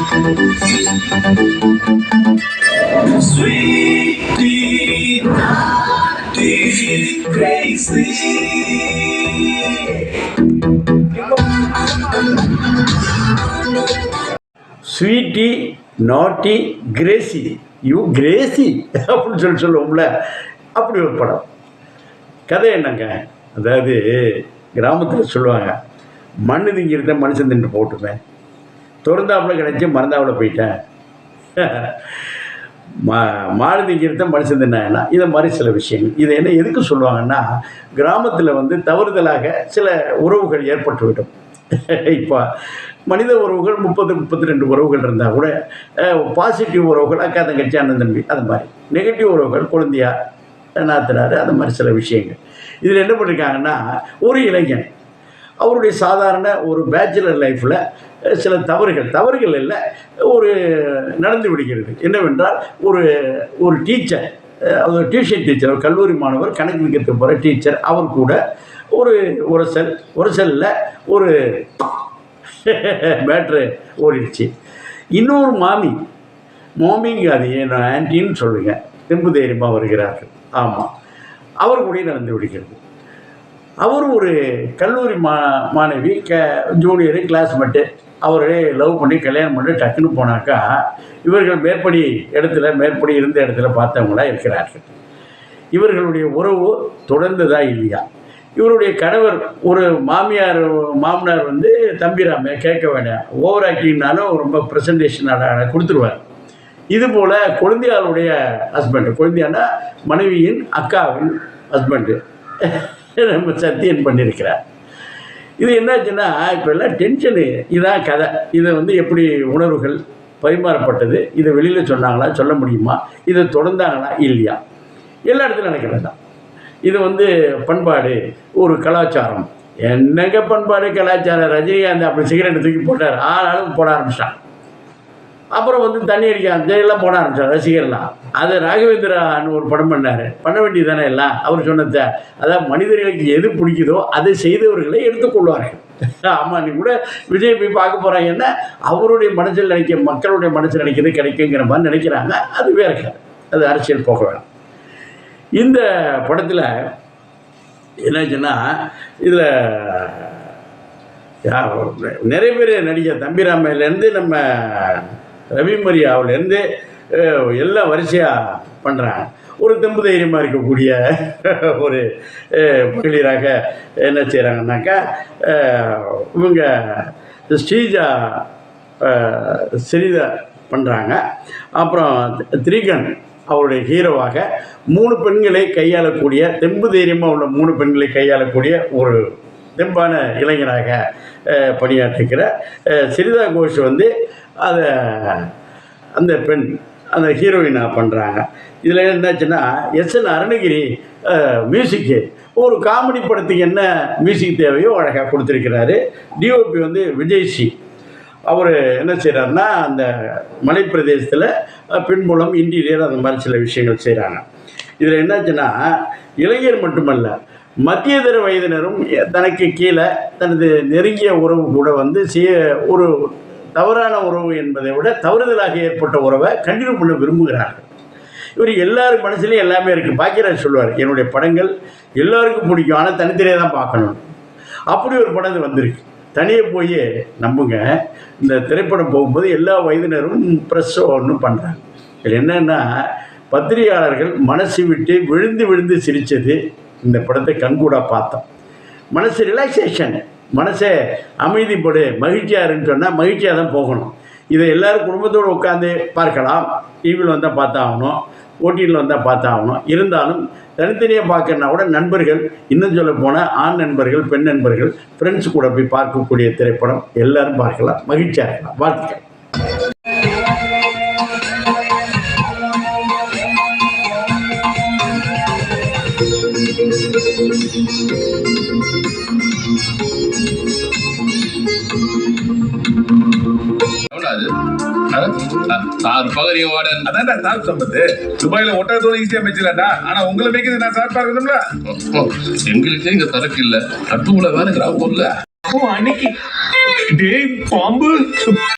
Sweetie நாட்டி Crazy you Crazy அப்படின்னு சொல்லி சொல்லுவோம்ல. அப்படி ஒரு படம். கதை என்னங்க? அதாவது கிராமத்தில் சொல்லுவாங்க மண்ணு திங்கிறத மனுஷன் தின்று போட்டுமே. திறந்தாப்புல கிடைச்சி மறந்தாப்புல போயிட்டேன். மா மாடு திங்கிறத மனுஷன் தின்னா இதை மாதிரி சில விஷயங்கள். இதை என்ன எதுக்கு சொல்லுவாங்கன்னா கிராமத்தில் வந்து தவறுதலாக சில உறவுகள் ஏற்பட்டுவிடும். இப்போ மனித உறவுகள் முப்பது முப்பத்தி ரெண்டு உறவுகள் இருந்தால் கூட பாசிட்டிவ் உறவுகள் அக்கா தங்கச்சி அண்ணன் தம்பி அது மாதிரி. நெகட்டிவ் உறவுகள் குழந்தையா நாத்தனார் அந்த மாதிரி சில விஷயங்கள். இதில் என்ன பண்ணியிருக்காங்கன்னா ஒரு இளைஞன் அவருடைய சாதாரண ஒரு பேச்சுலர் லைஃப்பில் சில தவறுகள். தவறுகள் இல்லை ஒரு நடந்து விடுகிறது. என்னவென்றால் ஒரு ஒரு டீச்சர் அது டியூஷன் டீச்சர் ஒரு கல்லூரி மாணவர் கணக்கு வைக்கிறதுக்கு போகிற டீச்சர் அவர் கூட ஒரு ஒரு செல் ஒரு பேட்ரு ஓடிடுச்சு. இன்னொரு மாமி மாமிங்க அது என் ஆன்டின்னு சொல்லுங்க. தெம்பு தைரியமாக வருகிறார்கள். ஆமாம் அவர் கூட நடந்து விடுகிறது. அவர் ஒரு கல்லூரி மா மாணவி க ஜூனியரு கிளாஸ்மேட்டு அவரே லவ் பண்ணி கல்யாணம் பண்ணி டக்குன்னு போனாக்கா இவர்கள் மேற்படி இடத்துல மேற்படி இருந்த இடத்துல பார்த்தவங்களா இருக்கிறார்கள். இவர்களுடைய உறவு தொடர்ந்ததா இல்லையா? இவருடைய கணவர் ஒரு மாமியார் மாமனார் வந்து தம்பிராம கேட்க வேண்டாம் ஓவர் ஆக்டிங்னாலும் ரொம்ப ப்ரெசன்டேஷன் கொடுத்துருவார். இது போல் குழந்தையாளுடைய ஹஸ்பண்டு குழந்தையானா மனைவியின் அக்காவின் ஹஸ்பண்டு நம்ம சத்தியன் பண்ணியிருக்கிறார். இது என்னாச்சுன்னா இப்போ எல்லாம் டென்ஷனு இதான் கதை. இதை வந்து எப்படி உணர்வுகள் பரிமாறப்பட்டது? இதை வெளியில் சொன்னாங்களா? சொல்ல முடியுமா? இதை தொடர்ந்தாங்களா? இல்லையா? எல்லா இடத்துலையும் நடக்கிறது தான். இது வந்து பண்பாடு ஒரு கலாச்சாரம். என்னங்க பண்பாடு கலாச்சாரம்? ரஜினிகாந்த் அப்படி சிகரெட் தூக்கி போட்டார். ஆனாலும் போட ஆரம்பிச்சிட்டான். அப்புறம் வந்து தண்ணி அடிக்க எல்லாம் போட ஆரம்பிச்சார் ரசிகர்லாம். அது ராகவேந்திரான்னு ஒரு படம் பண்ணார். பண்ண வேண்டியது தானே எல்லாம்? அவர் சொன்னதை அதாவது மனிதர்களுக்கு எது பிடிக்குதோ அதை செய்தவர்களை எடுத்துக்கொள்வார்கள் ஆமாம் நீ கூட விஜய் போய் பார்க்க போகிறாங்கன்னா அவருடைய மனசில் நினைக்க மக்களுடைய மனசில் நினைக்கிறது கிடைக்குங்கிற மாதிரி நினைக்கிறாங்க. அது வேற அது அரசியல் போக வேணும். இந்த படத்தில் என்னாச்சுன்னா இதில் நிறைய பேர் நடிகர் தம்பிராமையிலேருந்து நம்ம ரவிமரியாவிலேருந்து எல்லாம் வரிசையாக பண்ணுறாங்க ஒரு தெம்பு தைரியமாக இருக்கக்கூடிய ஒரு மகளிராக என்ன செய்கிறாங்கன்னாக்கா இவங்க ஸ்ரீஜா சிறிதா பண்ணுறாங்க அப்புறம் திரிகன் அவருடைய ஹீரோவாக மூணு பெண்களை கையாளக்கூடிய தெம்பு தைரியமாக உள்ள மூணு பெண்களை கையாளக்கூடிய ஒரு தெம்பான இளைஞராக அஹ், பணியாற்றுகிற சிரிதா கோஷ் வந்து அதை அந்த பெண் அந்த ஹீரோயினாக பண்ணுறாங்க இதில் என்னாச்சுன்னா எஸ் என் அருணகிரி மியூசிக்கு ஒரு காமெடி படத்துக்கு என்ன மியூசிக் தேவையோ அழகாக கொடுத்துருக்கிறாரு. டிஓபி வந்து விஜய்ஷி அவர் என்ன செய்கிறாருன்னா அந்த மலைப்பிரதேசத்தில் பின்புலம் இன்டீரியர் அந்த மாதிரி சில விஷயங்கள் செய்கிறாங்க இதில் என்னாச்சுன்னா இளைஞர் மட்டுமல்ல மத்தியதர வயதினரும் தனக்கு கீழே தனது நெருங்கிய உறவு கூட வந்து செய்ய ஒரு தவறான உறவு என்பதை விட தவறுதலாக ஏற்பட்ட உறவை கண்டினியூ பண்ண விரும்புகிறார்கள். இவர் எல்லார் மனசுலேயும் எல்லாமே இருக்குது பாக்கியராஜ் சொல்லுவார் என்னுடைய படங்கள் எல்லாருக்கும் பிடிக்கும். ஆனால் தனித்தனியாக தான் பார்க்கணும். அப்படி ஒரு படம் இது வந்திருக்கு. தனியே போய் நம்புங்க. இந்த திரைப்படம் போகும்போது எல்லா வயதினரும் ப்ரெஸ்ஸோ ஒன்று பண்ணுறாங்க இதில் என்னென்னா பத்திரிகையாளர்கள் மனசு விட்டு விழுந்து விழுந்து சிரித்தது இந்த படத்தை கண்கூடாக பார்த்தோம். மனசு ரிலாக்ஸேஷன் மனசே அமைதிப்படு மகிழ்ச்சியாக இருன்னு சொன்னால் மகிழ்ச்சியாக தான் போகணும். இதை எல்லோரும் குடும்பத்தோடு உட்காந்து பார்க்கலாம். டிவியில் வந்தால் பார்த்தாகணும். ஓட்டியில் வந்தால் பார்த்தாகணும். இருந்தாலும் தனித்தனியாக பார்க்கணுன்னா கூட நண்பர்கள் இன்னும் சொல்ல போனால் ஆண் நண்பர்கள் பெண் நண்பர்கள் ஃப்ரெண்ட்ஸ் கூட போய் பார்க்கக்கூடிய திரைப்படம் எல்லாரும் பார்க்கலாம். மகிழ்ச்சியாக இருக்கலாம். வாழ்த்துக்கள். எவ்வளவு அது? ஆ? அதான்டா சார் சொன்னது துபாயில ஒட்டகத்தோட ஈஸியா மேய்ச்சலடா ஆனா உங்களை மேய்க்கிறது நான் சார்? பார்க்கணும்ல எங்களுக்கே இங்க சரக்கு இல்ல. கட்டுமுல வேற கிராமம் இல்ல அன்னைக்கு. டேய் பாம்பு.